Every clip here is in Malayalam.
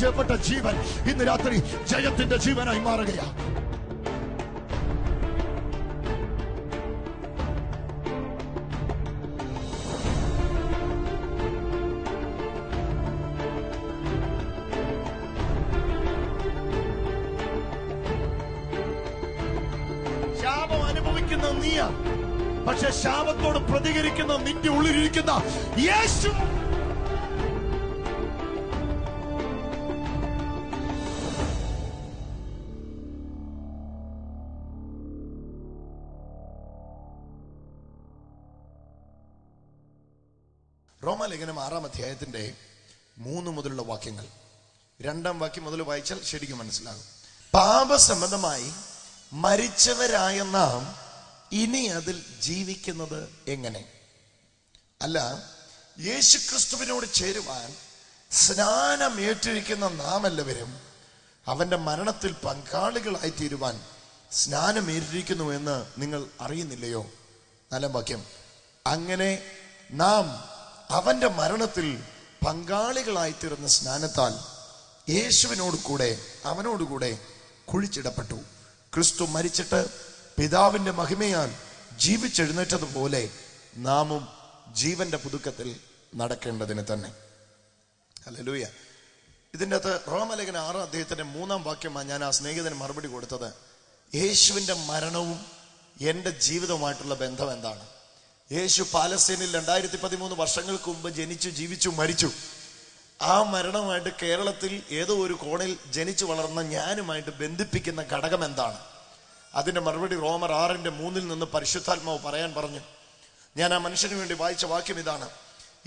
പരാജയപ്പെട്ട ജീവൻ ഇന്ന് രാത്രി ജയത്തിന്റെ ജീവനായി മാറുകയാണ് ശാപം അനുഭവിക്കുന്ന നീയാ പക്ഷെ ശാപത്തോട് പ്രതികരിക്കുന്ന നിന്റെ ഉള്ളിലിരിക്കുന്ന യേശു. റോമാലേഖനം ആറാം അധ്യായത്തിന്റെ മൂന്ന് മുതലുള്ള വാക്യങ്ങൾ. രണ്ടാം വാക്യം മുതൽ വായിച്ചാൽ ശരിക്കും മനസ്സിലാകും. പാപസംബന്ധമായി മരിച്ചവരായ നാം ഇനി അതിൽ ജീവിക്കുന്നത് എങ്ങനെ? അല്ല യേശുക്രിസ്തുവിനോട് ചേരുവാൻ സ്നാനമേറ്റിരിക്കുന്ന നാം എല്ലാവരും അവന്റെ മരണത്തിൽ പങ്കാളികളായി തീരുവാൻ സ്നാനമേറ്റിരിക്കുന്നു എന്ന് നിങ്ങൾ അറിയുന്നില്ലയോ? നല്ല വാക്യം. അങ്ങനെ നാം അവന്റെ മരണത്തിൽ പങ്കാളികളായി തീർന്ന സ്നാനത്താൽ യേശുവിനോട് കൂടെ അവനോടുകൂടെ കുഴിച്ചിടപ്പെട്ടു. ക്രിസ്തു മരിച്ചിട്ട് പിതാവിന്റെ മഹിമയാൽ ജീവിച്ചെഴുന്നേറ്റതുപോലെ നാമും ജീവന്റെ പുതുക്കത്തിൽ നടക്കേണ്ടതിന് തന്നെ. ഹല്ലേലൂയ. ഇതിന്റെ അകത്ത് റോമലേഖന ആറാം അദ്ദേഹത്തിന്റെ മൂന്നാം വാക്യമാണ് ഞാൻ ആ സ്നേഹിതന് മറുപടി കൊടുത്തത്. യേശുവിന്റെ മരണവും എന്റെ ജീവിതവുമായിട്ടുള്ള ബന്ധം എന്താണ്? യേശു പാലസ്തീനിൽ രണ്ടായിരത്തി പതിമൂന്ന് വർഷങ്ങൾക്ക് മുമ്പ് ജനിച്ചു ജീവിച്ചു മരിച്ചു. ആ മരണമായിട്ട് കേരളത്തിൽ ഏതോ ഒരു കോണിൽ ജനിച്ചു വളർന്ന ഞാനുമായിട്ട് ബന്ധിപ്പിക്കുന്ന ഘടകം എന്താണ്? അതിന്റെ മറുപടി റോമർ ആറിന്റെ മൂന്നിൽ നിന്ന് പരിശുദ്ധാത്മാവ് പറയാൻ പറഞ്ഞു. ഞാൻ ആ മനുഷ്യന് വേണ്ടി വായിച്ച വാക്യം ഇതാണ്.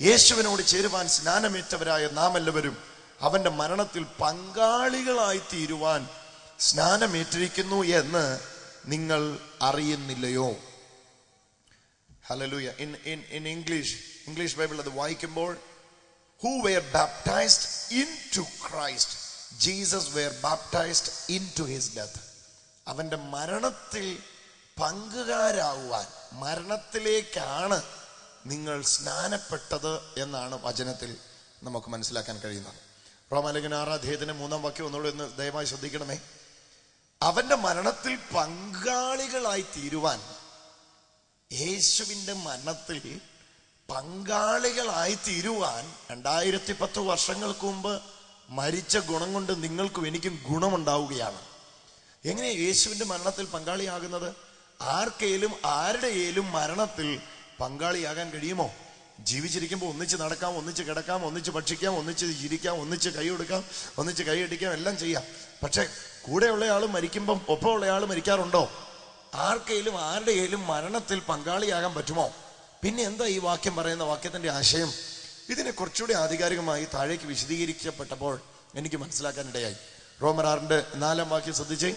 യേശുവിനോട് ചേരുവാൻ സ്നാനമേറ്റവരായ നാം എല്ലാവരും അവന്റെ മരണത്തിൽ പങ്കാളികളായി തീരുവാൻ സ്നാനമേറ്റിരിക്കുന്നു എന്ന് നിങ്ങൾ അറിയുന്നില്ലയോ? Hallelujah in in in English English Bible അത് വായിക്കുമ്പോൾ who were baptized into Christ Jesus were baptized into his death അവന്റെ മരണത്തിൽ പങ്കുകാരാകുവാൻ മരണത്തിലേക്കാണ് നിങ്ങൾ സ്നാനപ്പെട്ടത് എന്നാണ് വചനത്തിൽ നമുക്ക് മനസ്സിലാക്കാൻ കഴിയുന്നത്. റോമാലേഖന ആറാധ്യായത്തിന്റെ മൂന്നാം വാക്യം ഒന്നുകൂടെ ഒന്ന് ദയവായി ശ്രദ്ധിക്കണമേ. അവന്റെ മരണത്തിൽ പങ്കാളികളായി തീരുവാൻ യേശുവിന്റെ മരണത്തിൽ പങ്കാളികളായി തീരുവാൻ രണ്ടായിരത്തി പത്ത് വർഷങ്ങൾക്ക് മുമ്പ് മരിച്ച ഗുണം കൊണ്ട് നിങ്ങൾക്കും എനിക്കും ഗുണമുണ്ടാവുകയാണ്. എങ്ങനെ യേശുവിന്റെ മരണത്തിൽ പങ്കാളിയാകുന്നത്? ആർക്കേലും ആരുടെയേലും മരണത്തിൽ പങ്കാളിയാകാൻ കഴിയുമോ? ജീവിച്ചിരിക്കുമ്പോൾ ഒന്നിച്ച് നടക്കാം ഒന്നിച്ച് കിടക്കാം ഒന്നിച്ച് ഭക്ഷിക്കാം ഒന്നിച്ച് ചിരിക്കാം ഒന്നിച്ച് കൈ കൊടുക്കാം ഒന്നിച്ച് കൈ അടിക്കാം എല്ലാം ചെയ്യാം. പക്ഷെ കൂടെയുള്ള ആൾ മരിക്കുമ്പം ഒപ്പമുള്ള ആൾ മരിക്കാറുണ്ടോ? ആർക്കേലും ആരുടെയേലും മരണത്തിൽ പങ്കാളിയാകാൻ പറ്റുമോ? പിന്നെ എന്താ ഈ വാക്യം പറയുന്ന വാക്യത്തിന്റെ ആശയം? ഇതിനെ കുറച്ചുകൂടി ആധികാരികമായി താഴേക്ക് വിശദീകരിക്കപ്പെട്ടപ്പോൾ എനിക്ക് മനസ്സിലാക്കാനിടയായി. റോമർ ആറിന്റെ നാലാം വാക്യം ശ്രദ്ധിച്ചേ.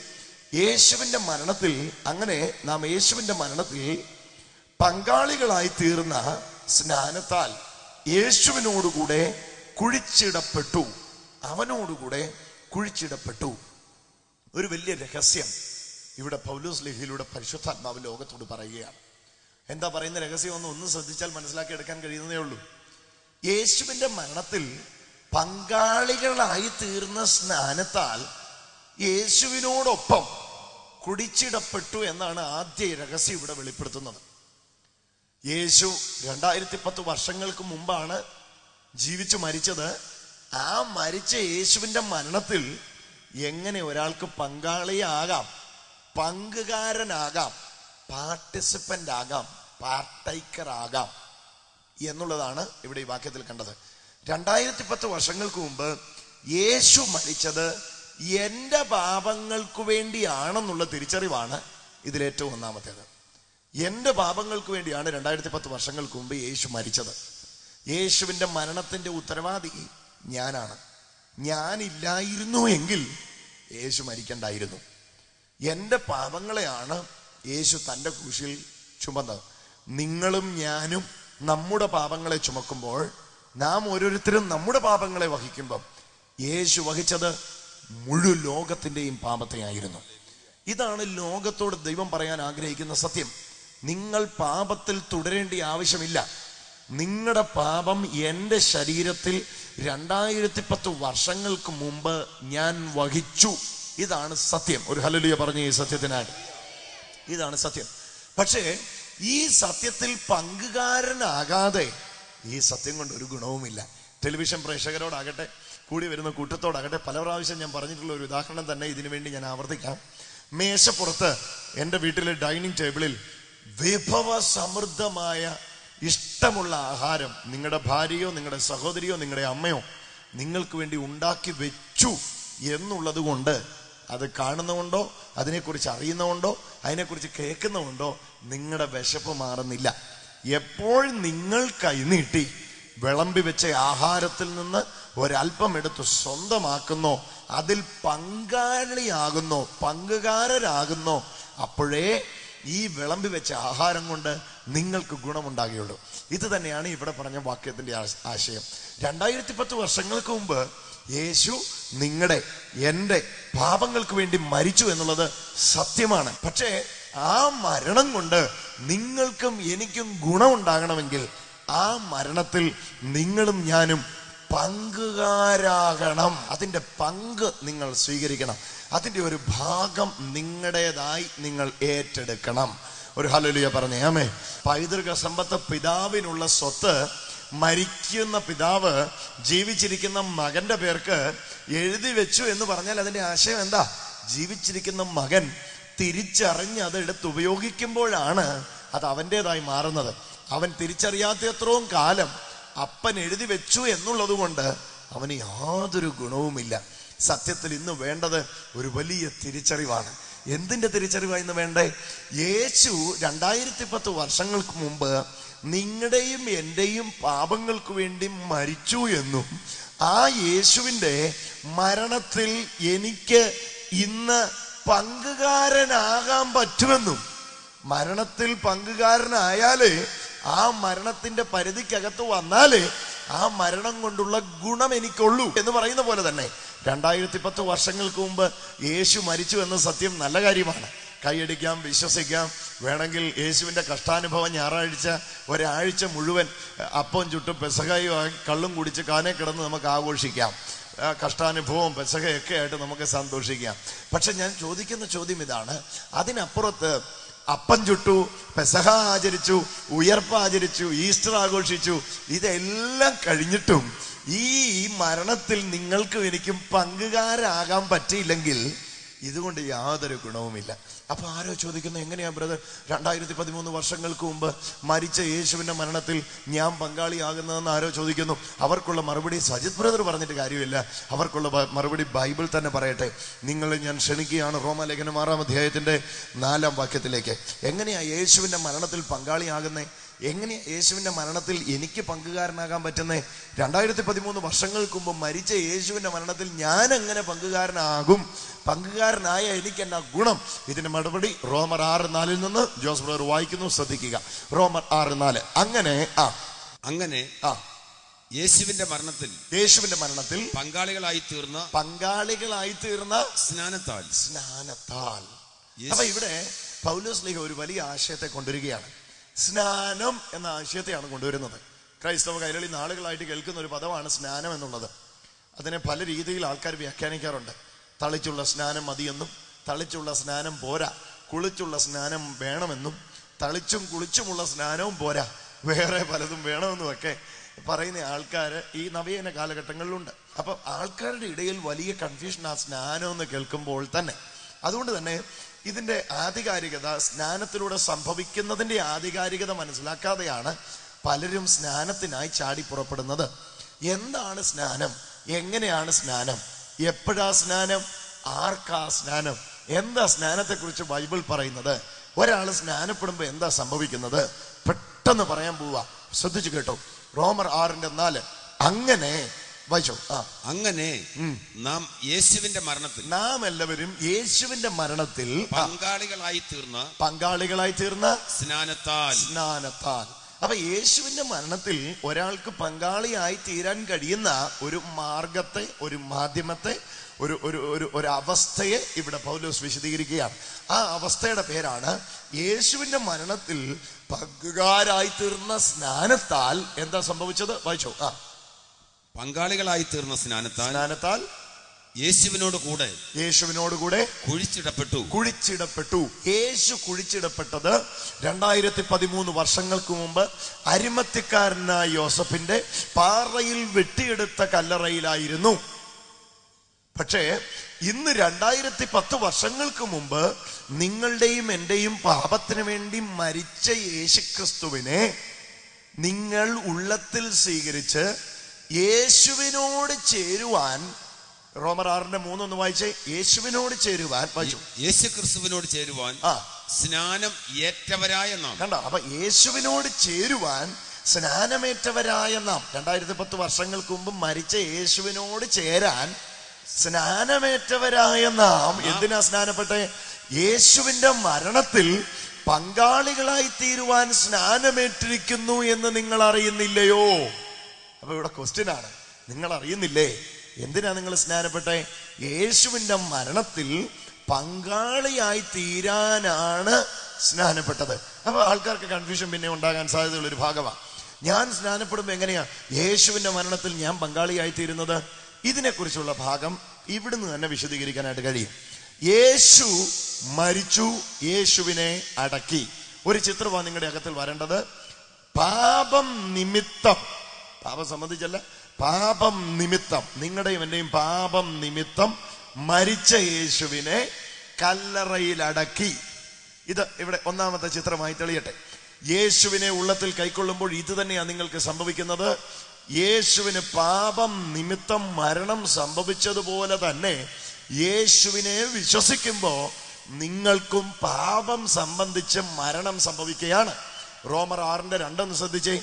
യേശുവിന്റെ മരണത്തിൽ അങ്ങനെ നാം യേശുവിന്റെ മരണത്തിൽ പങ്കാളികളായി തീർന്ന സ്നാനത്താൽ യേശുവിനോടുകൂടെ കുഴിച്ചിടപ്പെട്ടു. അവനോടുകൂടെ കുഴിച്ചിടപ്പെട്ടു. ഒരു വലിയ രഹസ്യം. ഇവിടെ പൗലൂസ് ലിഹിയിലൂടെ പരിശുദ്ധാത്മാവ് ലോകത്തോട് പറയുകയാണ്. എന്താ പറയുന്ന രഹസ്യം ഒന്ന് ഒന്ന് ശ്രദ്ധിച്ചാൽ മനസ്സിലാക്കി എടുക്കാൻ കഴിയുന്നതേ ഉള്ളൂ. യേശുവിന്റെ മരണത്തിൽ പങ്കാളികളായി തീർന്ന സ്നാനത്താൽ യേശുവിനോടൊപ്പം കുടിച്ചിടപ്പെട്ടു എന്നാണ് ആദ്യ രഹസ്യം ഇവിടെ വെളിപ്പെടുത്തുന്നത്. യേശു രണ്ടായിരത്തി പത്ത് വർഷങ്ങൾക്ക് മുമ്പാണ് ജീവിച്ചു മരിച്ചത്. ആ മരിച്ച യേശുവിന്റെ മരണത്തിൽ എങ്ങനെ ഒരാൾക്ക് പങ്കാളിയാകാം? പങ്കുകാരനാകാം പാർട്ടിസിപ്പന്റ് ആകാം പാർട്ടൈക്കർ ആകാം എന്നുള്ളതാണ് ഇവിടെ ഈ വാക്യത്തിൽ കണ്ടത്. രണ്ടായിരത്തി പത്ത് വർഷങ്ങൾക്ക് മുമ്പ് യേശു മരിച്ചത് എന്റെ പാപങ്ങൾക്ക് വേണ്ടിയാണെന്നുള്ള തിരിച്ചറിവാണ് ഇതിലേറ്റവും ഒന്നാമത്തേത്. എന്റെ പാപങ്ങൾക്ക് വേണ്ടിയാണ് രണ്ടായിരത്തി പത്ത് വർഷങ്ങൾക്ക് മുമ്പ് യേശു മരിച്ചത്. യേശുവിന്റെ മരണത്തിന്റെ ഉത്തരവാദി ഞാനാണ്. ഞാനില്ലായിരുന്നു എങ്കിൽ യേശു മരിക്കണ്ടായിരുന്നു. എന്റെ പാപങ്ങളെയാണ് യേശു തന്റെ കുശിൽ ചുമന്നത്. നിങ്ങളും ഞാനും നമ്മുടെ പാപങ്ങളെ ചുമക്കുമ്പോൾ നാം ഓരോരുത്തരും നമ്മുടെ പാപങ്ങളെ വഹിക്കുമ്പം യേശു വഹിച്ചത് മുഴു ലോകത്തിന്റെയും പാപത്തെയായിരുന്നു. ഇതാണ് ലോകത്തോട് ദൈവം പറയാൻ ആഗ്രഹിക്കുന്ന സത്യം. നിങ്ങൾ പാപത്തിൽ തുടരേണ്ട ആവശ്യമില്ല. നിങ്ങളുടെ പാപം എന്റെ ശരീരത്തിൽ രണ്ടായിരത്തി പത്ത് വർഷങ്ങൾക്ക് മുമ്പ് ഞാൻ വഹിച്ചു. ഇതാണ് സത്യം. ഒരു ഹലലിയ പറഞ്ഞു ഈ സത്യത്തിനായി. ഇതാണ് സത്യം. പക്ഷേ ഈ സത്യത്തിൽ പങ്കുകാരനാകാതെ ഈ സത്യം കൊണ്ട് ഒരു ഗുണവുമില്ല. ടെലിവിഷൻ പ്രേക്ഷകരോടാകട്ടെ കൂടി വരുന്ന കൂട്ടത്തോടാകട്ടെ പല പ്രാവശ്യം ഞാൻ പറഞ്ഞിട്ടുള്ള ഒരു ഉദാഹരണം തന്നെ ഇതിനു വേണ്ടി ഞാൻ ആവർത്തിക്കാം. മേശപ്പുറത്ത് എന്റെ വീട്ടിലെ ഡൈനിങ് ടേബിളിൽ വിഭവ സമൃദ്ധമായ ഇഷ്ടമുള്ള ആഹാരം നിങ്ങളുടെ ഭാര്യയോ നിങ്ങളുടെ സഹോദരിയോ നിങ്ങളുടെ അമ്മയോ നിങ്ങൾക്ക് വേണ്ടി ഉണ്ടാക്കി വെച്ചു എന്നുള്ളത് കൊണ്ട് അത് കാണുന്നതുകൊണ്ടോ അതിനെക്കുറിച്ച് അറിയുന്നതുകൊണ്ടോ അതിനെക്കുറിച്ച് കേൾക്കുന്നതുകൊണ്ടോ നിങ്ങളുടെ വിശപ്പ് മാറുന്നില്ല. എപ്പോൾ നിങ്ങൾ കൈനീട്ടി വിളമ്പി വെച്ച ആഹാരത്തിൽ നിന്ന് ഒരല്പം എടുത്ത് സ്വന്തമാക്കുന്നോ. അതിൽ പങ്കാളിയാകുന്നോ പങ്കുകാരരാകുന്നോ. അപ്പോഴേ ഈ വിളമ്പി വെച്ച ആഹാരം കൊണ്ട് നിങ്ങൾക്ക് ഗുണമുണ്ടാകുകയുള്ളൂ. ഇത് തന്നെയാണ് ഇവിടെ പറഞ്ഞ വാക്യത്തിന്റെ ആശയം. രണ്ടായിരത്തി പത്ത് വർഷങ്ങൾക്ക് മുമ്പ് യേശു നിങ്ങളുടെ എന്റെ പാപങ്ങൾക്ക് വേണ്ടി മരിച്ചു എന്നുള്ളത് സത്യമാണ്. പക്ഷേ ആ മരണം കൊണ്ട് നിങ്ങൾക്കും എനിക്കും ഗുണമുണ്ടാകണമെങ്കിൽ ആ മരണത്തിൽ നിങ്ങളും ഞാനും പങ്കുകാരാകണം. അതിന്റെ പങ്ക് നിങ്ങൾ സ്വീകരിക്കണം. അതിന്റെ ഒരു ഭാഗം നിങ്ങളുടേതായി നിങ്ങൾ ഏറ്റെടുക്കണം. ഒരു ഹലലിയ പറഞ്ഞേ ആമേ പൈതൃക സമ്പത്ത് പിതാവിനുള്ള സ്വത്ത് മരിക്കുന്ന പിതാവ് ജീവിച്ചിരിക്കുന്ന മകന്റെ പേർക്ക് എഴുതി വെച്ചു എന്ന് പറഞ്ഞാൽ അതിന്റെ ആശയം എന്താ? ജീവിച്ചിരിക്കുന്ന മകൻ തിരിച്ചറിഞ്ഞ് അത് എടുത്ത് ഉപയോഗിക്കുമ്പോഴാണ് അത് അവന്റെതായി മാറുന്നത്. അവൻ തിരിച്ചറിയാത്ത എത്രയും കാലം അപ്പൻ എഴുതി വെച്ചു എന്നുള്ളത് കൊണ്ട് അവന് യാതൊരു ഗുണവുമില്ല. സത്യത്തിൽ ഇന്ന് വേണ്ടത് ഒരു വലിയ തിരിച്ചറിവാണ്. എന്തിന്റെ തിരിച്ചറിവാണ് ഇന്ന് വേണ്ടേ? യേശു രണ്ടായിരത്തി പത്ത് വർഷങ്ങൾക്ക് മുമ്പ് നിങ്ങളുടെയും എന്റെയും പാപങ്ങൾക്ക് വേണ്ടി മരിച്ചു എന്നും ആ യേശുവിന്റെ മരണത്തിൽ എനിക്ക് ഇന്ന് പങ്കുകാരനാകാൻ പറ്റുമെന്നും മരണത്തിൽ പങ്കുകാരനായാലേ ആ മരണത്തിന്റെ പരിധിക്കകത്ത് വന്നാലേ ആ മരണം കൊണ്ടുള്ള ഗുണം എനിക്കുള്ളൂ എന്ന് പറയുന്ന പോലെ തന്നെ രണ്ടായിരത്തി പത്ത് വർഷങ്ങൾക്ക് മുമ്പ് യേശു മരിച്ചു എന്ന സത്യം നല്ല കാര്യമാണ്. കൈയടിക്കാം വിശ്വസിക്കാം. വേണമെങ്കിൽ യേശുവിന്റെ കഷ്ടാനുഭവം ഞായറാഴ്ച ഒരാഴ്ച മുഴുവൻ അപ്പം ചുട്ടും പെസകയുമായി കള്ളും കുടിച്ച് കാനെ കിടന്ന് നമുക്ക് ആഘോഷിക്കാം. കഷ്ടാനുഭവം പെസകയൊക്കെ ആയിട്ട് നമുക്ക് സന്തോഷിക്കാം. പക്ഷെ ഞാൻ ചോദിക്കുന്ന ചോദ്യം ഇതാണ്. അതിനപ്പുറത്ത് അപ്പം ചുട്ടു പെസഹ ആചരിച്ചു ഉയർപ്പ് ആചരിച്ചു ഈസ്റ്റർ ആഘോഷിച്ചു ഇതെല്ലാം കഴിഞ്ഞിട്ടും ഈ മരണത്തിൽ നിങ്ങൾക്കും എനിക്കും പങ്കുകാരാകാൻ പറ്റിയില്ലെങ്കിൽ ഇതുകൊണ്ട് യാതൊരു ഗുണവുമില്ല. അപ്പൊ ആരോ ചോദിക്കുന്നു എങ്ങനെയാ ബ്രദർ രണ്ടായിരത്തി പതിമൂന്ന് വർഷങ്ങൾക്ക് മുമ്പ് മരിച്ച യേശുവിന്റെ മരണത്തിൽ ഞാൻ പങ്കാളിയാകുന്നതെന്ന് ആരോ ചോദിക്കുന്നു. അവർക്കുള്ള മറുപടി സജിത് ബ്രദർ പറഞ്ഞിട്ട് കാര്യമില്ല. അവർക്കുള്ള മറുപടി ബൈബിൾ തന്നെ പറയട്ടെ. നിങ്ങളെ ഞാൻ ക്ഷണിക്കുകയാണ് റോമാലേഖനം ആറാം അധ്യായത്തിന്റെ നാലാം വാക്യത്തിലേക്ക്. എങ്ങനെയാ യേശുവിന്റെ മരണത്തിൽ പങ്കാളിയാകുന്നേ? എങ്ങനെയാ യേശുവിന്റെ മരണത്തിൽ എനിക്ക് പങ്കുകാരനാകാൻ പറ്റുന്നേ? രണ്ടായിരത്തി പതിമൂന്ന് വർഷങ്ങൾക്ക് മുമ്പ് മരിച്ച യേശുവിന്റെ മരണത്തിൽ ഞാൻ എങ്ങനെ പങ്കുകാരനാകും? പങ്കുകാരനായ എനിക്ക് എന്നാ ഗുണം? ഇതിന്റെ മറുപടി റോമർ ആറ് നാലിൽ നിന്ന് ജോസ് ബ്രോർ വായിക്കുന്നു ശ്രദ്ധിക്കുക. റോമർ ആറ് നാല് അങ്ങനെ ആ. അങ്ങനെ ആ. യേശുവിന്റെ മരണത്തിൽ യേശുവിന്റെ മരണത്തിൽ പങ്കാളികളായി തീർന്ന പങ്കാളികളായി തീർന്ന സ്നാനത്താൽ. സ്നാനത്താൽ. അപ്പൊ ഇവിടെ പൗലോസ് ലേഖ ഒരു വലിയ ആശയത്തെ കൊണ്ടുവരികയാണ്. സ്നാനം എന്ന ആശയത്തെയാണ് കൊണ്ടുവരുന്നത്. ക്രൈസ്തവ കൈരളി നാളുകളായിട്ട് കേൾക്കുന്ന ഒരു പദമാണ് സ്നാനം എന്നുള്ളത്. അതിനെ പല രീതിയിൽ ആൾക്കാർ വ്യാഖ്യാനിക്കാറുണ്ട്. തളിച്ചുള്ള സ്നാനം മതിയെന്നും തളിച്ചുള്ള സ്നാനം പോരാ കുളിച്ചുള്ള സ്നാനം വേണമെന്നും തളിച്ചും കുളിച്ചുമുള്ള സ്നാനവും പോരാ വേറെ പലതും വേണമെന്നും ഒക്കെ പറയുന്ന ആൾക്കാർ ഈ നവീന കാലഘട്ടങ്ങളിലുണ്ട്. അപ്പം ആൾക്കാരുടെ ഇടയിൽ വലിയ കൺഫ്യൂഷൻ ആ സ്നാനം എന്ന് കേൾക്കുമ്പോൾ തന്നെ അതുകൊണ്ട് തന്നെ ഇതിന്റെ ആധികാരികത സ്നാനത്തിലൂടെ സംഭവിക്കുന്നതിന്റെ ആധികാരികത മനസ്സിലാക്കാതെയാണ് പലരും സ്നാനത്തിനായി ചാടി പുറപ്പെടുന്നത്. എന്താണ് സ്നാനം? എങ്ങനെയാണ് സ്നാനം? എപ്പോഴാ സ്നാനം? ആർക്കാ സ്നാനം? എന്താ സ്നാനത്തെക്കുറിച്ച് ബൈബിൾ പറയുന്നത്? ഒരാൾ സ്നാനപ്പെടുമ്പോൾ എന്താ സംഭവിക്കുന്നത്? പെട്ടെന്ന് പറയാൻ പോവാ. ശ്രദ്ധിച്ചു കേട്ടോ. റോമർ ആറിന്റെ നാല്. അങ്ങനെ വായിച്ചോ? ആ. അങ്ങനെ നാം യേശുവിന്റെ മരണത്തിൽ നാം എല്ലാവരും യേശുവിന്റെ മരണത്തിൽ പങ്കാളികളായി തീർന്ന പങ്കാളികളായി തീർന്ന സ്നാനത്താൽ. സ്നാനത്താൽ. അപ്പൊ യേശുവിന്റെ മരണത്തിൽ ഒരാൾക്ക് പങ്കാളിയായി തീരാൻ കഴിയുന്ന ഒരു മാർഗത്തെ ഒരു മാധ്യമത്തെ ഒരു ഒരു ഒരു ഒരു അവസ്ഥയെ ഇവിടെ പൗലോസ് വിശദീകരിക്കുകയാണ്. ആ അവസ്ഥയുടെ പേരാണ് യേശുവിന്റെ മരണത്തിൽ പങ്കുകാരായി തീർന്ന സ്നാനത്താൽ എന്താ സംഭവിച്ചത്? വായിച്ചോ. ആ. പങ്കാളികളായി തീർന്ന സ്നാനത്താൽ സ്നാനത്താൽ യേശുവിനോട് കൂടെ യേശുവിനോടുകൂടെ കുഴിച്ചിടപ്പെട്ടു. കുഴിച്ചിടപ്പെട്ടു. യേശു കുഴിച്ചിടപ്പെട്ടത് രണ്ടായിരത്തി പതിമൂന്ന് വർഷങ്ങൾക്ക് മുമ്പ് അരിമത്തിക്കാരനായ യോസഫിന്റെ പാറയിൽ വെട്ടിയെടുത്ത കല്ലറയിലായിരുന്നു. പക്ഷേ ഇന്ന് രണ്ടായിരത്തി പത്ത് വർഷങ്ങൾക്ക് മുമ്പ് നിങ്ങളുടെയും എന്റെയും പാപത്തിന് വേണ്ടി മരിച്ച യേശുക്രിസ്തുവിനെ നിങ്ങൾ ഉള്ളത്തിൽ സ്വീകരിച്ച് യേശുവിനോട് ചേരുവാൻ റോമർ ആറിന്റെ മൂന്നൊന്ന് വായിച്ചേ യേശുവിനോട് ചേരുവാൻ വായിച്ചു. യേശു ക്രിസ്തുവിനോട് ചേരുവാൻ ആ. സ്നാനം ഏറ്റവരായ നാം. കണ്ടോ? അപ്പൊ യേശുവിനോട് ചേരുവാൻ സ്നാനമേറ്റവരായ നാം. രണ്ടായിരത്തി പത്ത് വർഷങ്ങൾക്ക് മുമ്പ് മരിച്ച യേശുവിനോട് ചേരാൻ സ്നാനമേറ്റവരായ നാം. എന്തിനാ സ്നാനപ്പെട്ടെ? യേശുവിന്റെ മരണത്തിൽ പങ്കാളികളായി തീരുവാൻ സ്നാനമേറ്റിരിക്കുന്നു എന്ന് നിങ്ങൾ അറിയുന്നില്ലയോ? അപ്പൊ ഇവിടെ ക്വസ്റ്റ്യൻ ആണ്. നിങ്ങൾ അറിയുന്നില്ലേ എന്തിനാ നിങ്ങൾ സ്നാനപ്പെട്ടെ? യേശുവിന്റെ മരണത്തിൽ പങ്കാളിയായി തീരാനാണ് സ്നാനപ്പെട്ടത്. അപ്പൊ ആൾക്കാർക്ക് കൺഫ്യൂഷൻ പിന്നെ ഉണ്ടാകാൻ സാധ്യതയുള്ള ഒരു ഭാഗമാണ് ഞാൻ സ്നാനപ്പെടുമ്പോ എങ്ങനെയാ? യേശുവിന്റെ മരണത്തിൽ ഞാൻ പങ്കാളിയായി തീരുന്നത്? ഇതിനെക്കുറിച്ചുള്ള ഭാഗം ഇവിടുന്ന് തന്നെ വിശദീകരിക്കാനായിട്ട് കഴിയും. യേശു മരിച്ചു യേശുവിനെ അടക്കി. ഒരു ചിത്രമാണ് നിങ്ങളുടെ അകത്തിൽ വരേണ്ടത്. പാപം നിമിത്തം പാപം സംബന്ധിച്ചല്ല പാപം നിമിത്തം നിങ്ങളുടെയും എന്റെയും പാപം നിമിത്തം മരിച്ച യേശുവിനെ കല്ലറയിൽ അടക്കി. ഇത് ഇവിടെ ഒന്നാമത്തെ ചിത്രമായി തെളിയട്ടെ. യേശുവിനെ ഉള്ളത്തിൽ കൈക്കൊള്ളുമ്പോൾ ഇത് തന്നെയാണ് നിങ്ങൾക്ക് സംഭവിക്കുന്നത്. യേശുവിന് പാപം നിമിത്തം മരണം സംഭവിച്ചതുപോലെ തന്നെ യേശുവിനെ വിശ്വസിക്കുമ്പോൾ നിങ്ങൾക്കും പാപം സംബന്ധിച്ച് മരണം സംഭവിക്കുകയാണ്. റോമർ ആറിന്റെ രണ്ടെന്ന് ശ്രദ്ധിച്ചേ.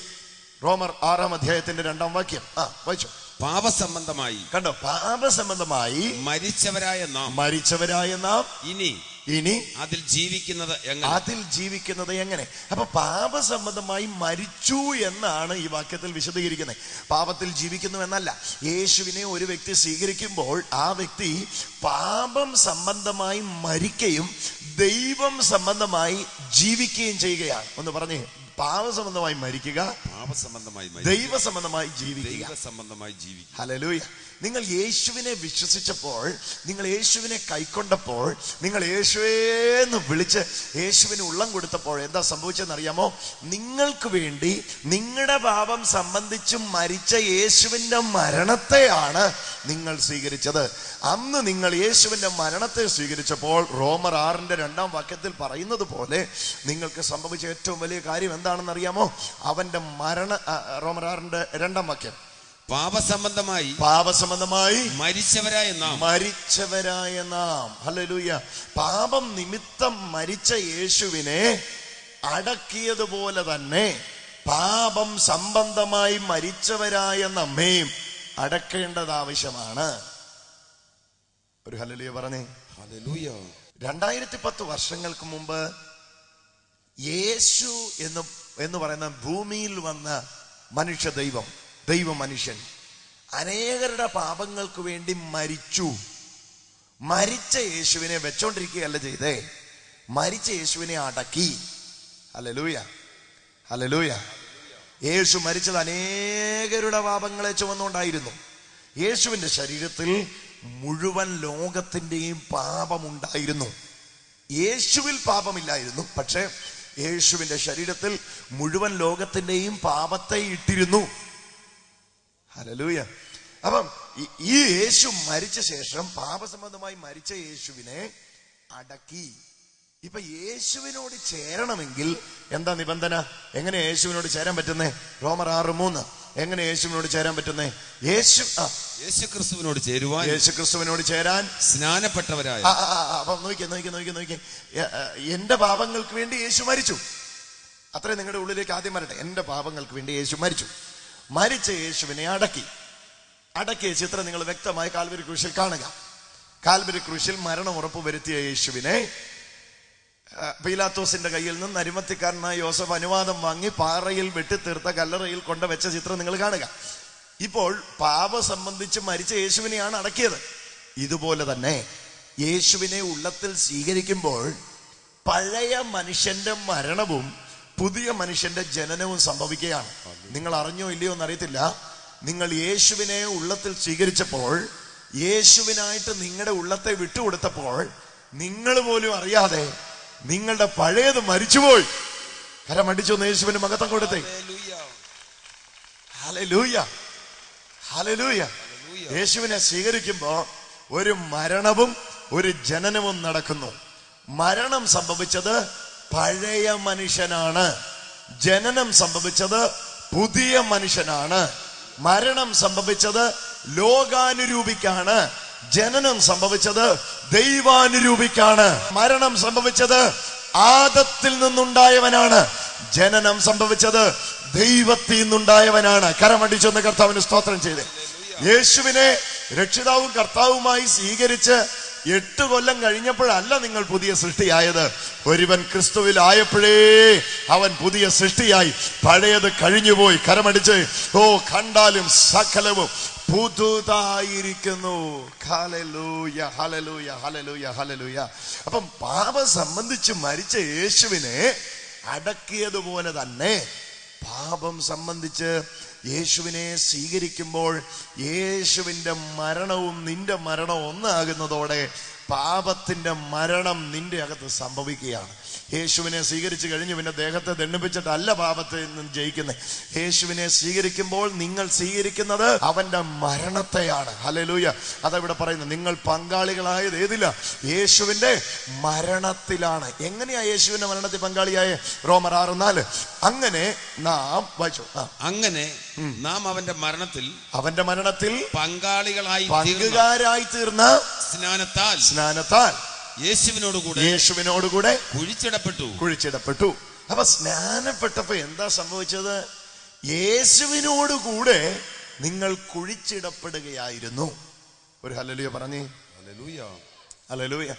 റോമർ ആറാം അധ്യായത്തിന്റെ രണ്ടാം വാക്യം. ആ വായിച്ചു. പാപസംബന്ധമായി. കണ്ടോ? പാപസംബന്ധമായി മരിച്ചവരായ നാം. മരിച്ചവരായ നാം ഇനി ഇനി അതിൽ ജീവിക്കുന്നത് എങ്ങനെ? അതിൽ ജീവിക്കുന്നത് എങ്ങനെ? അപ്പൊ പാപസംബന്ധമായി മരിച്ചു എന്നാണ് ഈ വാക്യത്തിൽ വിശദീകരിക്കുന്നത്. പാപത്തിൽ ജീവിക്കുന്നു എന്നല്ല. യേശുവിനെ ഒരു വ്യക്തി സ്വീകരിക്കുമ്പോൾ ആ വ്യക്തി പാപം സംബന്ധമായി മരിക്കുകയും ദൈവം സംബന്ധമായി ജീവിക്കുകയും ചെയ്യുകയാണ്. ഒന്ന് പറഞ്ഞേ. പാപസംബന്ധമായി മരിക്കുക പാപസംബന്ധമായി ദൈവ സംബന്ധമായി ജീവിക്കുക. സംബന്ധമായി ജീവിക്കുക. ഹലലൂയ നിങ്ങൾ യേശുവിനെ വിശ്വസിച്ചപ്പോൾ നിങ്ങൾ യേശുവിനെ കൈക്കൊണ്ടപ്പോൾ നിങ്ങൾ യേശുവേന്ന് വിളിച്ച് യേശുവിന് ഉള്ളം കൊടുത്തപ്പോൾ എന്താ സംഭവിച്ചതെന്ന് അറിയാമോ നിങ്ങൾക്ക് വേണ്ടി നിങ്ങളുടെ പാപം സംബന്ധിച്ച് മരിച്ച യേശുവിന്റെ മരണത്തെയാണ് നിങ്ങൾ സ്വീകരിച്ചത്. അന്ന് നിങ്ങൾ യേശുവിന്റെ മരണത്തെ സ്വീകരിച്ചപ്പോൾ റോമർ ആറിന്റെ രണ്ടാം വാക്യത്തിൽ പറയുന്നത് പോലെ നിങ്ങൾക്ക് സംഭവിച്ച ഏറ്റവും വലിയ കാര്യം എന്താണെന്ന് അറിയാമോ അവന്റെ മരണ റോമരാറിന്റെ രണ്ടാം വാക്യം. പാപസംബന്ധമായി പാപസംബന്ധമായി മരിച്ചവരായ നാം. മരിച്ചവരായ നാം. ഹല്ലേലൂയ. പാപം നിമിത്തം മരിച്ച യേശുവിനെ അടക്കിയതുപോലെ തന്നെ പാപം സംബന്ധമായി മരിച്ചവരായ നമ്മയും അടക്കേണ്ടത് ആവശ്യമാണ്. ഒരു ഹലലൂയ പറഞ്ഞേ. ഹലലൂയ രണ്ടായിരത്തി പത്ത് വർഷങ്ങൾക്ക് മുമ്പ് യേശു എന്ന് എന്ന് പറയുന്ന ഭൂമിയിൽ വന്ന മനുഷ്യ ദൈവം ദൈവ മനുഷ്യൻ അനേകരുടെ പാപങ്ങൾക്ക് വേണ്ടി മരിച്ചു. മരിച്ച യേശുവിനെ വെച്ചോണ്ടിരിക്കുകയല്ല ചെയ്തേ. മരിച്ച യേശുവിനെ അടക്കി. ഹല്ലേലൂയ. ഹല്ലേലൂയ. യേശു മരിച്ചത് അനേകരുടെ പാപങ്ങളെ ചുമന്നുകൊണ്ടായിരുന്നു. യേശുവിന്റെ ശരീരത്തിൽ മുഴുവൻ ലോകത്തിന്റെയും പാപമുണ്ടായിരുന്നു. യേശുവിൽ പാപമില്ലായിരുന്നു. പക്ഷേ യേശുവിന്റെ ശരീരത്തിൽ മുഴുവൻ ലോകത്തിന്റെയും പാപത്തെ ഇട്ടിരുന്നു. ഹലലൂയ അപ്പം ഈ യേശു മരിച്ച ശേഷം പാപസംബന്ധമായി മരിച്ച യേശുവിനെ അടക്കി. ഇപ്പൊ യേശുവിനോട് ചേരണമെങ്കിൽ എന്താ നിബന്ധന? എങ്ങനെ യേശുവിനോട് ചേരാൻ പറ്റുന്നേ? റോമർ ആറ് മൂന്ന്. എങ്ങനെ യേശുവിനോട് ചേരാൻ പറ്റുന്നേ? യേശു ആ. യേശു ക്രിസ്തുവിനോട് ചേരുവാൻ യേശു ക്രിസ്തുവിനോട് ചേരാൻ സ്നാനപ്പെട്ടവരായ അപ്പൊ നോക്കിയേ നോക്കിയേ നോക്കിയേ നോക്കിയേ എന്റെ പാപങ്ങൾക്ക് വേണ്ടി യേശു മരിച്ചു. അത്രേ നിങ്ങളുടെ ഉള്ളിലേക്ക് ആദ്യം വരട്ടെ. എന്റെ പാപങ്ങൾക്ക് വേണ്ടി യേശു മരിച്ചു. മരിച്ച യേശുവിനെ അടക്കി. അടക്കിയ ചിത്രം നിങ്ങൾ വ്യക്തമായി കാൽവരി ക്രൂശിൽ കാണുക. കാൽവരി ക്രൂശിൽ മരണം ഉറപ്പ് വരുത്തിയ യേശുവിനെ പീലാത്തോസിന്റെ കയ്യിൽ നിന്ന് അരിമത്തിക്കാരനായ യോസഫ് അനുവാദം വാങ്ങി പാറയിൽ വെട്ടിത്തീർത്ത കല്ലറയിൽ കൊണ്ടുവച്ച ചിത്രം നിങ്ങൾ കാണുക. ഇപ്പോൾ പാപ സംബന്ധിച്ച് മരിച്ച യേശുവിനെയാണ് അടക്കിയത്. ഇതുപോലെ തന്നെ യേശുവിനെ ഉള്ളത്തിൽ സ്വീകരിക്കുമ്പോൾ പഴയ മനുഷ്യന്റെ മരണവും പുതിയ മനുഷ്യന്റെ ജനനവും സംഭവിക്കുകയാണ്. നിങ്ങൾ അറിഞ്ഞോ ഇല്ലയോ എന്നറിയത്തില്ല. നിങ്ങൾ യേശുവിനെ ഉള്ളത്തിൽ സ്വീകരിച്ചപ്പോൾ യേശുവിനായിട്ട് നിങ്ങളുടെ ഉള്ളത്തെ വിട്ടുകൊടുത്തപ്പോൾ നിങ്ങൾ പോലും അറിയാതെ നിങ്ങളുടെ പഴയത് മരിച്ചുപോയി. കരമടിച്ചു യേശുവിന് മകത്തം കൊടുത്തേ. ഹലലൂയ ഹലലൂയ യേശുവിനെ സ്വീകരിക്കുമ്പോ ഒരു മരണവും ഒരു ജനനവും നടക്കുന്നു. മരണം സംഭവിച്ചത് പഴയ മനുഷ്യനാണ്. ജനനം സംഭവിച്ചത് പുതിയ മനുഷ്യനാണ്. മരണം സംഭവിച്ചത് ലോകാനുരൂപിക്കാണ്. ജനനം സംഭവിച്ചത് ദൈവാനുരൂപിക്കാണ്. മരണം സംഭവിച്ചത് ആദത്തിൽ നിന്നുണ്ടായവനാണ്. ജനനം സംഭവിച്ചത് ദൈവത്തിൽ നിന്നുണ്ടായവനാണ്. കരമടിച്ചൊന്ന് കർത്താവിന് സ്തോത്രം ചെയ്ത്. യേശുവിനെ രക്ഷിതാവും കർത്താവുമായി സ്വീകരിച്ച് എട്ട് കൊല്ലം കഴിഞ്ഞപ്പോഴല്ല നിങ്ങൾ പുതിയ സൃഷ്ടിയായത്. ഒരുവൻ ക്രിസ്തുവിൽ ആയപ്പോഴേ അവൻ പുതിയ സൃഷ്ടിയായി. പഴയത് കഴിഞ്ഞുപോയി. കരമടിച്ച് ഓ കണ്ടാലും സകലവും പുതുതായിരിക്കുന്നു. ഹലലൂയ ഹലലൂയ ഹലലൂയ ഹലലൂയ അപ്പം പാപം സംബന്ധിച്ച് മരിച്ച യേശുവിനെ അടക്കിയതുപോലെ തന്നെ പാപം സംബന്ധിച്ച് യേശുവിനെ സ്വീകരിക്കുമ്പോൾ യേശുവിന്റെ മരണവും നിന്റെ മരണവും ഒന്നാകുന്നതോടെ പാപത്തിന്റെ മരണം നിന്റെ അകത്ത് സംഭവിക്കുകയാണ്. യേശുവിനെ സ്വീകരിച്ചു കഴിഞ്ഞു പിന്നെ ദേഹത്തെ ദണ്ഡിപ്പിച്ചിട്ടല്ല പാപത്തിൽ നിന്ന് ജയിക്കുന്നത് യേശുവിനെ സ്വീകരിക്കുമ്പോൾ നിങ്ങൾ സ്വീകരിക്കുന്നത് അവന്റെ മരണത്തെയാണ്. ഹലലൂയ അതവിടെ പറയുന്നത് നിങ്ങൾ പങ്കാളികളായത് ഏതില്ല യേശുവിന്റെ മരണത്തിലാണ്. എങ്ങനെയാ യേശുവിന്റെ മരണത്തിൽ പങ്കാളിയായ? റോമർ ആറ് നാല് അങ്ങനെ നാം വായിച്ചു. അങ്ങനെ നാം അവന്റെ മരണത്തിൽ അവന്റെ മരണത്തിൽ പങ്കാളികളായി പങ്കുകാരായി തീർന്ന സ്നാനത്താൽ സ്നാനത്താൽ യേശുവിനോടുകൂടെ യേശുവിനോടുകൂടെ കുഴിച്ചിടപ്പെട്ടു. കുഴിച്ചിടപ്പെട്ടു. അപ്പൊ സ്നാനപ്പെട്ടപ്പോ എന്താ സംഭവിച്ചത്? യേശുവിനോടുകൂടെ നിങ്ങൾ കുഴിച്ചിടപ്പെടുകയായിരുന്നു. ഒരു ഹലലുയ പറഞ്ഞേ. ഹലലുയ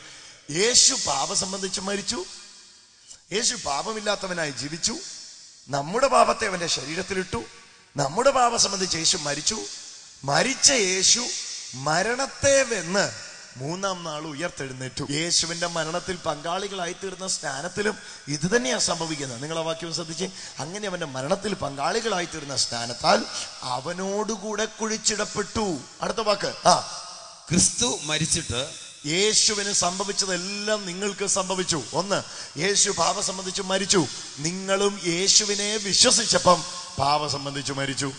യേശു പാപ സംബന്ധിച്ച് മരിച്ചു. യേശു പാപമില്ലാത്തവനായി ജീവിച്ചു. നമ്മുടെ പാപത്തെ അവന്റെ ശരീരത്തിലിട്ടു. നമ്മുടെ പാപം സംബന്ധിച്ച് യേശു മരിച്ചു. മരിച്ച യേശു മരണത്തെ വെന്ന് മൂന്നാം നാൾ ഉയർത്തെഴുന്നേറ്റു. യേശുവിന്റെ മരണത്തിൽ പങ്കാളികളായി തീർന്ന സ്നാനത്തിലും ഇത് തന്നെയാണ് സംഭവിക്കുന്നത്. നിങ്ങൾ ആ വാക്യം ശ്രദ്ധിച്ച്. അങ്ങനെ അവന്റെ മരണത്തിൽ പങ്കാളികളായി തീർന്ന സ്നാനത്താൽ അവനോടുകൂടെ കുഴിച്ചിടപ്പെട്ടു. അടുത്ത വാക്ക്. ആ. ക്രിസ്തു മരിച്ചിട്ട് യേശുവിന് സംഭവിച്ചതെല്ലാം നിങ്ങൾക്ക് സംഭവിച്ചു. ഒന്ന് യേശു പാപ സംബന്ധിച്ച് മരിച്ചു. നിങ്ങളും യേശുവിനെ വിശ്വസിച്ചപ്പം പാപ സംബന്ധിച്ച് മരിച്ചു.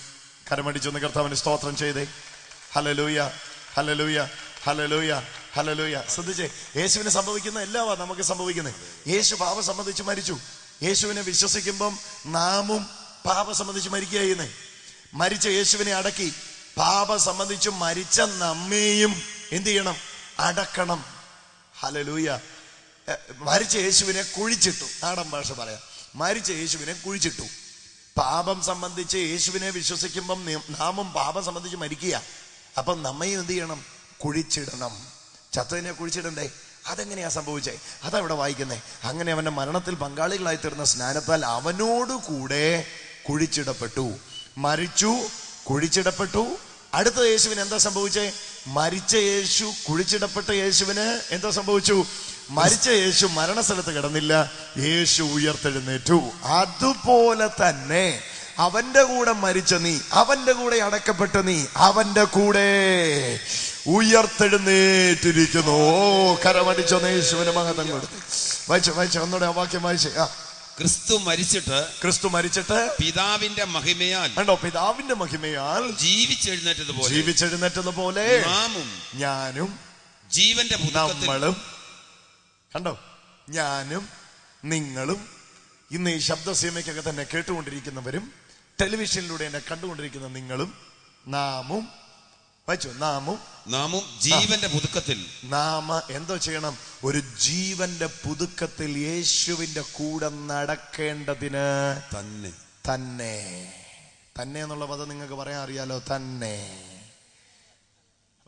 കരമടിച്ചൊന്ന് കർത്താവിന് സ്തോത്രം ചെയ്തേ. ഹലലൂയ ഹലലൂയ ഹലലൂയ ഹലലൂയ ശ്രദ്ധിച്ചേ യേശുവിന് സംഭവിക്കുന്ന എല്ലാവാ നമുക്ക് സംഭവിക്കുന്നത് യേശു പാപ സംബന്ധിച്ച് മരിച്ചു. യേശുവിനെ വിശ്വസിക്കുമ്പം നാമും പാപ സംബന്ധിച്ച് മരിക്കുകയായിരുന്നേ. മരിച്ച യേശുവിനെ അടക്കി പാപ സംബന്ധിച്ച് മരിച്ച നമ്മെയും എന്ത് ചെയ്യണം? അടക്കണം. ഹലലൂയ മരിച്ച യേശുവിനെ കുഴിച്ചിട്ടു. നാടൻ ഭാഷ പറയാം. മരിച്ച യേശുവിനെ കുഴിച്ചിട്ടു. പാപം സംബന്ധിച്ച് യേശുവിനെ വിശ്വസിക്കുമ്പം നാമും പാപം സംബന്ധിച്ച് മരിക്കുക അപ്പം നമ്മയും എന്ത് ചെയ്യണം? കുഴിച്ചിടണം. ചത്തതിനെ കുഴിച്ചിടണ്ടേ? അതെങ്ങനെയാ സംഭവിച്ചേ? അതാ ഇവിടെ വായിക്കുന്നേ. അങ്ങനെ അവന്റെ മരണത്തിൽ പങ്കാളികളായി തീർന്ന സ്നാനത്താൽ അവനോടുകൂടെ കുഴിച്ചിടപ്പെട്ടു. മരിച്ചു കുഴിച്ചിടപ്പെട്ടു. അടുത്ത യേശുവിന് എന്താ സംഭവിച്ചേ? മരിച്ച യേശു കുഴിച്ചിടപ്പെട്ട യേശുവിന് എന്താ സംഭവിച്ചു? മരിച്ച യേശു മരണസ്ഥലത്ത് കിടന്നില്ല. യേശു ഉയർത്തെഴുന്നേറ്റു. അതുപോലെ തന്നെ അവന്റെ കൂടെ മരിച്ച നീ അവന്റെ കൂടെ അടക്കപ്പെട്ട നീ അവന്റെ കൂടെ ഉയർത്തെഴുന്നേറ്റിരിക്കുന്നു. ഓ കരമടിച്ചൊന്ന് യേശുവിന് മഹത്വം കൊടുത്തു. വായിച്ചു വായിച്ചു ഒന്നുകൂടെ ആ വാക്യം വായിച്ച. ആ. ക്രിസ്തു മരിച്ചിട്ട് ക്രിസ്തു മരിച്ചിട്ട് പിതാവിന്റെ മഹിമയാൽ കണ്ടോ പിതാവിന്റെ മഹിമയാൽ ജീവിച്ചെഴുന്നേറ്റതുപോലെ ജീവിച്ചെഴുന്നേറ്റതുപോലെ നാമും ഞാനും ജീവന്റെ നമ്മളും കണ്ടോ ഞാനും നിങ്ങളും ഇന്ന് ഈ ശബ്ദസീമയ്ക്കൊക്കെ തന്നെ കേട്ടുകൊണ്ടിരിക്കുന്നവരും ടെലിവിഷനിലൂടെ എന്നെ കണ്ടുകൊണ്ടിരിക്കുന്ന നിങ്ങളും നാമും വായിച്ചു നാമും നാമും ജീവന്റെ പുതുക്കത്തിൽ. നാമ എന്തോ ചെയ്യണം? ഒരു ജീവന്റെ പുതുക്കത്തിൽ യേശുവിന്റെ കൂടെ നടക്കേണ്ടതിന് തന്നെ. തന്നെ. തന്നെ എന്നുള്ള പദം നിങ്ങൾക്ക് പറയാൻ അറിയാലോ? തന്നെ.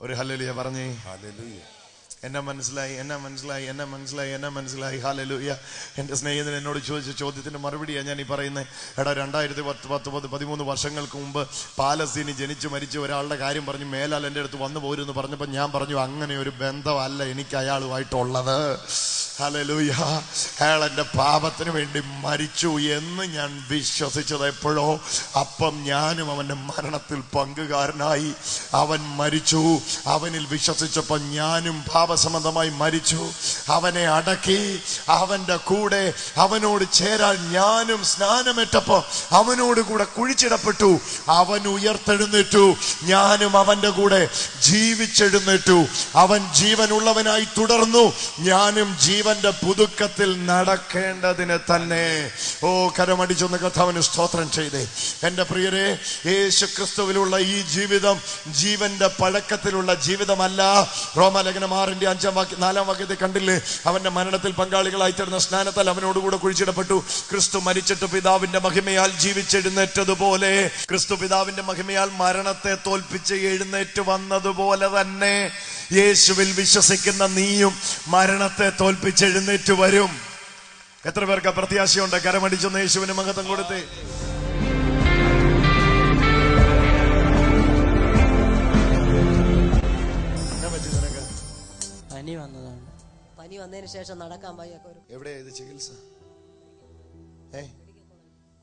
ഒരു ഹലലിയ പറഞ്ഞേ. എന്നെ മനസ്സിലായി എന്നെ മനസ്സിലായി എന്നെ മനസ്സിലായി എന്നെ മനസ്സിലായി. ഹാലലൂയ എന്റെ സ്നേഹിതൻ എന്നോട് ചോദിച്ച ചോദ്യത്തിന്റെ മറുപടിയാണ് ഞാൻ ഈ പറയുന്നത് എടാ രണ്ടായിരത്തി പത്ത് പത്ത് പത്ത് പതിമൂന്ന് വർഷങ്ങൾക്ക് മുമ്പ് പാലസ്തീനി ജനിച്ച് മരിച്ച ഒരാളുടെ കാര്യം പറഞ്ഞു മേലാൽ എന്റെ അടുത്ത് വന്നു പോരുമെന്ന് പറഞ്ഞപ്പോൾ ഞാൻ പറഞ്ഞു അങ്ങനെ ഒരു ബന്ധമല്ല എനിക്ക് അയാളുമായിട്ടുള്ളത്. ഹലലൂയ അയാൾ എന്റെ പാപത്തിന് വേണ്ടി മരിച്ചു എന്ന് ഞാൻ വിശ്വസിച്ചത് എപ്പോഴോ. അപ്പം ഞാനും അവന്റെ മരണത്തിൽ പങ്കുകാരനായി. അവൻ മരിച്ചു. അവനിൽ വിശ്വസിച്ചപ്പോൾ ഞാനും പാപസംബന്ധമായി മരിച്ചു. അവനെ അടക്കി അവന്റെ കൂടെ അവനോട് ചേരാൻ ഞാനും സ്നാനമിട്ടപ്പോ അവനോട് കൂടെ കുഴിച്ചിടപ്പെട്ടു. അവൻ ഉയർത്തെഴുന്നേറ്റു. ഞാനും അവന്റെ കൂടെ ജീവിച്ചെഴുന്നേറ്റു. അവൻ ജീവനുള്ളവനായി തുടർന്നു. ഞാനും ജീവന്റെ പുതുക്കത്തിൽ നടക്കേണ്ടതിന് തന്നെ. ഓ കരമടിച്ചൊന്ന് കഥാവിന് സ്തോത്രം ചെയ്തേ. എന്റെ പ്രിയരെ യേശു ക്രിസ്തുവിലുള്ള ഈ ജീവിതം ജീവന്റെ പഴക്കത്തിലുള്ള ജീവിതമല്ല. റോമലേഖനം ആറിന്റെ അഞ്ചാം വാക്യം നാലാം വാക്യത്തെ കണ്ടില്ലേ? അവന്റെ മരണത്തിൽ പങ്കാളികളായി തീർന്ന സ്നാനത്താൽ അവനോടുകൂടെ കുഴിച്ചിടപ്പെട്ടു. ക്രിസ്തു മരിച്ചിട്ട് പിതാവിന്റെ മഹിമയാൽ ജീവിച്ചെഴുന്നേറ്റതുപോലെ ക്രിസ്തു പിതാവിന്റെ മഹിമയാൽ മരണത്തെ തോൽപ്പിച്ച് എഴുന്നേറ്റ് വന്നതുപോലെ തന്നെ യേശുവിൽ വിശ്വസിക്കുന്ന നീയും മരണത്തെ തോൽപ്പിച്ച് എഴുന്നേറ്റ് വരും. എത്ര പേർക്ക് പ്രത്യാശയുണ്ട്? കരമടിച്ചൊന്ന് യേശുവിന് മഹത്വം കൊടുത്തേ. പനി വന്നതാണ്. പനി വന്നതിന് ശേഷം നടക്കാൻ വയ്യൊക്കെ ഒരു എവിടെയാ ഇത് ചികിത്സ? ഏ?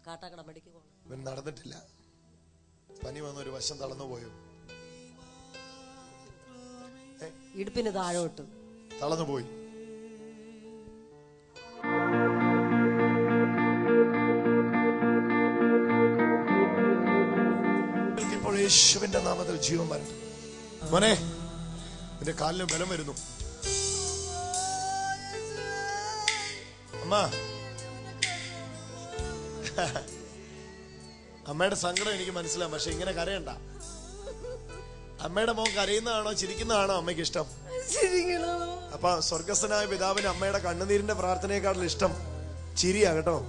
Kattakkada medical college. ഇവൻ നടന്നിട്ടില്ല. പനി വന്ന ഒരു വശം തളർന്നു പോയോ? ഇടുപ്പിന് താഴോട്ട്. തളർന്നു പോയി. ഇപ്പോൾ യേശുവിന്റെ നാമത്തിൽ ജീവൻ വരട്ടെ മോനെ നിന്റെ കാലിന് ബലം വരുന്നു. അമ്മ. അമ്മയുടെ സങ്കടം എനിക്ക് മനസ്സിലാവും പക്ഷെ ഇങ്ങനെ കരയണ്ട. അമ്മയുടെ മോൻ കരയുന്നതാണോ ചിരിക്കുന്നതാണോ അമ്മയ്ക്ക് ഇഷ്ടം അപ്പൊ സ്വർഗസ്ഥനായ പിതാവിന് അമ്മയുടെ കണ്ണുനീരിന്റെ പ്രാർത്ഥനയെക്കാളും ഇഷ്ടം ചിരിയാ കേട്ടോ.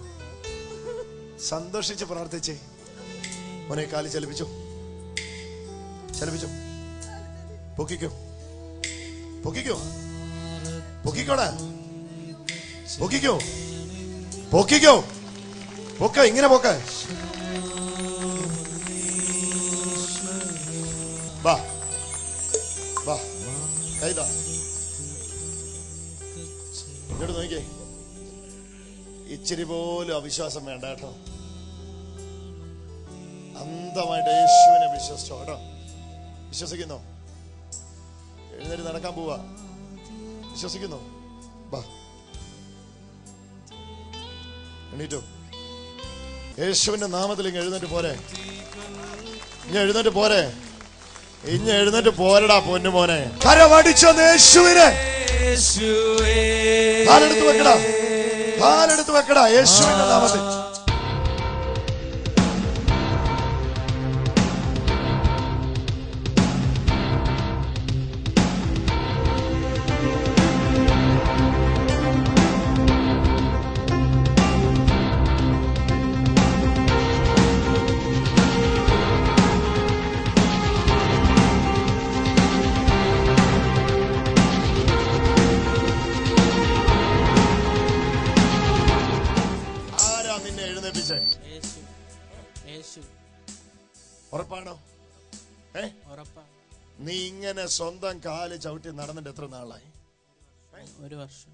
സന്തോഷിച്ച് പ്രാർത്ഥിച്ചേ. മോനെ കാലി ചലിപ്പിച്ചു. ചലിപ്പിച്ചു. പൊക്കിക്കോ. പൊക്കിക്കോ. പൊക്കിക്കോടാ. പൊക്കിക്കോ? പൊക്കിക്കോ? പൊക്ക ഇങ്ങനെ പൊക്ക. വാ. ഇങ്ങോട്ട് നോക്കിയേ ഇച്ചിരി പോലും അവിശ്വാസം വേണ്ട കേട്ടോ. അന്ധമായിട്ട് യേശുവിനെ വിശ്വസിച്ചോ കേട്ടോ. വിശ്വസിക്കുന്നു? എഴുന്നേറ്റ് നടക്കാൻ പോവാ. വിശ്വസിക്കുന്നോ? എണീറ്റോ. യേശുവിന്റെ നാമത്തിൽ ഇങ്ങ് എഴുന്നേറ്റ് പോരെ. ഇങ്ങ് എഴുന്നേറ്റ് പോരെ. ഇഞ്ഞ എഴുന്നേറ്റ് പോരടാ പൊന്നു മോനെ. കരമടിച്ചോ യേശുവിനെ. കാലെടുത്ത് വെക്കടാ. കാലെടുത്ത് വെക്കടാ യേശുവിന്റെ നാമത്തിൽ. ഇങ്ങനെ സ്വന്തം കാൽ ചവിട്ടി നടന്നിട്ട് എത്ര നാളായി? ഒരു വർഷം.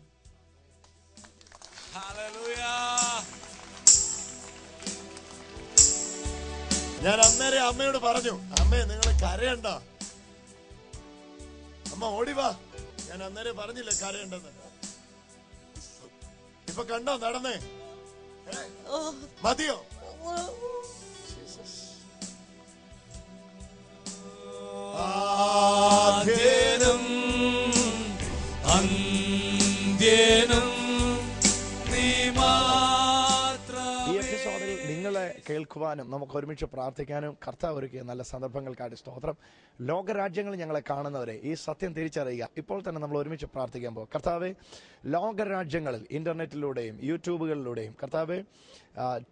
ഞാൻ അന്നേരം അമ്മയോട് പറഞ്ഞു അമ്മേ നിങ്ങൾ കരയണ്ട. അമ്മ ഓടിവാ ഞാൻ അന്നേരം പറഞ്ഞില്ലേ കരയണ്ടെന്ന്. ഇപ്പൊ കണ്ടോ നടന്നേ? മതിയോ? കേൾക്കുവാനും നമുക്ക് ഒരുമിച്ച് പ്രാർത്ഥിക്കാനും കർത്താവ് ഒരുക്കിയ നല്ല സന്ദർഭങ്ങൾക്കായിട്ട് സ്തോത്രം. ലോകരാജ്യങ്ങൾ ഞങ്ങളെ കാണുന്നവരെ ഈ സത്യം തിരിച്ചറിയുക. ഇപ്പോൾ തന്നെ നമ്മൾ ഒരുമിച്ച് പ്രാർത്ഥിക്കാൻ പോകും. കർത്താവ് ലോകരാജ്യങ്ങളിൽ ഇന്റർനെറ്റിലൂടെയും യൂട്യൂബുകളിലൂടെയും കർത്താവ്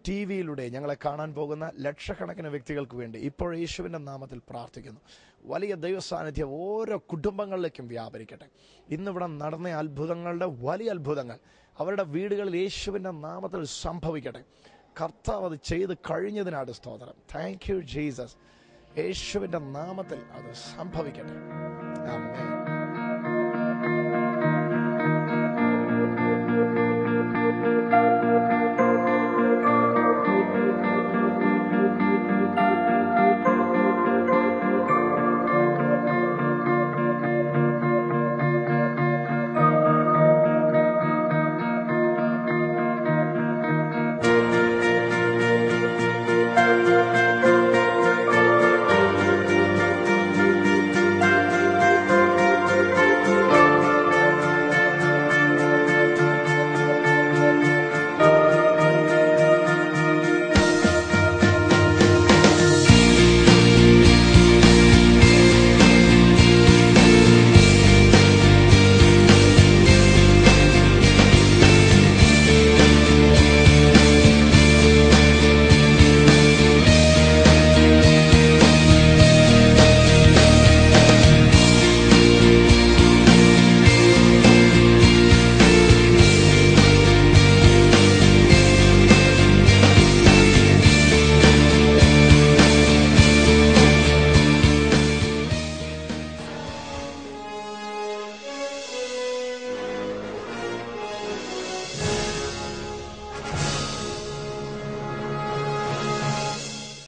ടി വിയിലൂടെയും ഞങ്ങളെ കാണാൻ പോകുന്ന ലക്ഷക്കണക്കിന് വ്യക്തികൾക്ക് വേണ്ടി ഇപ്പോൾ യേശുവിന്റെ നാമത്തിൽ പ്രാർത്ഥിക്കുന്നു. വലിയ ദൈവസാന്നിധ്യം ഓരോ കുടുംബങ്ങളിലേക്കും വ്യാപരിക്കട്ടെ. ഇന്നിവിടെ നടന്ന അത്ഭുതങ്ങളുടെ വലിയ അത്ഭുതങ്ങൾ അവരുടെ വീടുകളിൽ യേശുവിന്റെ നാമത്തിൽ സംഭവിക്കട്ടെ. കർത്താവ് അത് ചെയ്ത് കഴിഞ്ഞതിനാണ് സ്തോത്രം. താങ്ക് യു ജീസസ് യേശുവിന്റെ നാമത്തിൽ അത് സംഭവിക്കട്ടെ.